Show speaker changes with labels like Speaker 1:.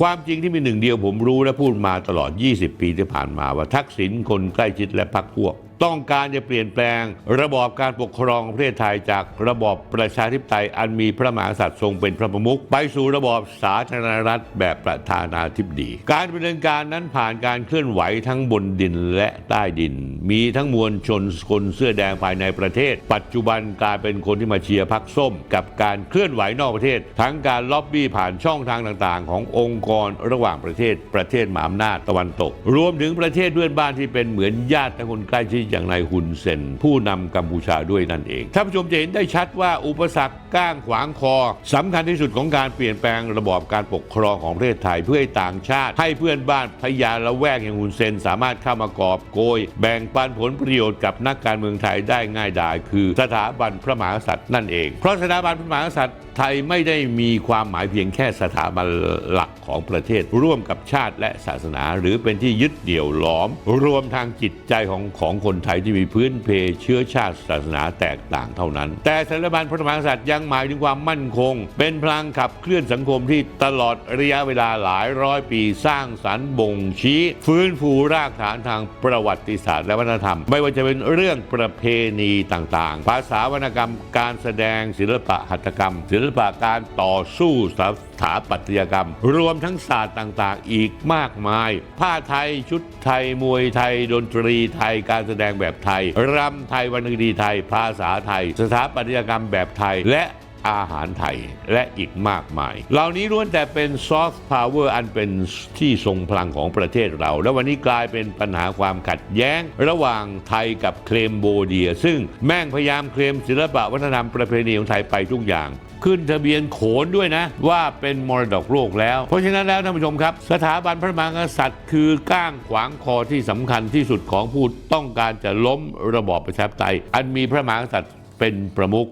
Speaker 1: ความจริงที่มีหนึ่งเดียวผมรู้และพูดมาตลอด 20 ปีที่ผ่านมาว่าทักษิณคนใกล้ชิดและพรรคพวก ต้องการจะเปลี่ยนแปลง ระบอบการปกครองประเทศไทยจากระบอบประชาธิปไตยอันมีพระมหากษัตริย์ทรงเป็นพระประมุขไปสู่ระบอบสาธารณรัฐแบบประธานาธิบดี การดำเนินการนั้นผ่านการเคลื่อนไหวทั้งบนดินและใต้ดิน มีทั้งมวลชนคนเสื้อแดงภายในประเทศ ปัจจุบันกลายเป็นคนที่มาเชียร์พรรคส้ม กับการเคลื่อนไหวนอกประเทศ ทั้งการล็อบบี้ผ่านช่องทางต่างๆ ขององค์กรระหว่างประเทศประเทศมหาอำนาจตะวันตก รวมถึงประเทศเพื่อนบ้านที่เป็นเหมือนญาติคนใกล้ชิดอย่างนายฮุนเซนผู้นำกัมพูชาด้วยนั่นเองท่านผู้ชมจะเห็นได้ชัดว่าอุปสรรคก้างขวางคอสำคัญที่สุดของการเปลี่ยนแปลงระบอบการปกครองของประเทศไทยเพื่อให้ต่างชาติ ให้เพื่อนบ้านพยาละแวกอย่างฮุนเซนสามารถเข้ามากอบโกย แบ่งปันผลประโยชน์กับนักการเมืองไทยได้ง่ายดายคือสถาบันพระมหากษัตริย์นั่นเอง เพราะสถาบันพระมหากษัตริย์ไทยไม่ได้มีความหมายเพียงแค่สถาบันหลักของประเทศ ร่วมกับชาติและศาสนา หรือเป็นที่ยึดเดี่ยวหลอม รวมทางจิตใจของของคนไทยที่มีพื้นเพเชื้อชาติศาสนาแตกต่างเท่านั้น แต่สถาบันพระมหากษัตริย์ยังหมายถึงความมั่นคง เป็นพลังขับเคลื่อนสังคมที่ตลอดระยะเวลาหลายร้อยปีสร้างสรรค์บ่งชี้ ฟื้นฟูรากฐานทางประวัติศาสตร์และวัฒนธรรม ไม่ว่าจะเป็นเรื่องประเพณีต่างๆ ภาษาวรรณกรรม การแสดงศิลปะหัตถกรรม ศิลปะการต่อสู้สถาปัตยกรรม รวมทั้งศาสตร์ต่างๆ อีกมากมาย ผ้าไทยชุดไทยมวยไทย ดนตรีไทยการแสดงแบบไทยรำไทยวรรณคดีไทย ภาษาไทย สถาปัตยกรรมแบบไทย และ อาหารไทยและอีกมากมาย เหล่านี้ล้วนแต่เป็นซอฟต์พาวเวอร์อันเป็นที่ทรงพลังของประเทศเรา และวันนี้กลายเป็นปัญหาความขัดแย้ง ระหว่างไทยกับเคลมโบเดีย ซึ่งแม่งพยายามเคลมศิลปะวัฒนธรรมประเพณีของไทยไปทุกอย่างขึ้นทะเบียนโขนด้วยนะ ว่าเป็นมรดกโลกแล้ว เพราะฉะนั้นแล้วท่านผู้ชมครับ สถาบันพระมหากษัตริย์ คือก้างขวางคอที่สำคัญที่สุดของผู้ต้องการจะล้มระบอบประชาธิปไตย อันมีพระมหากษัตริย์เป็นประมุข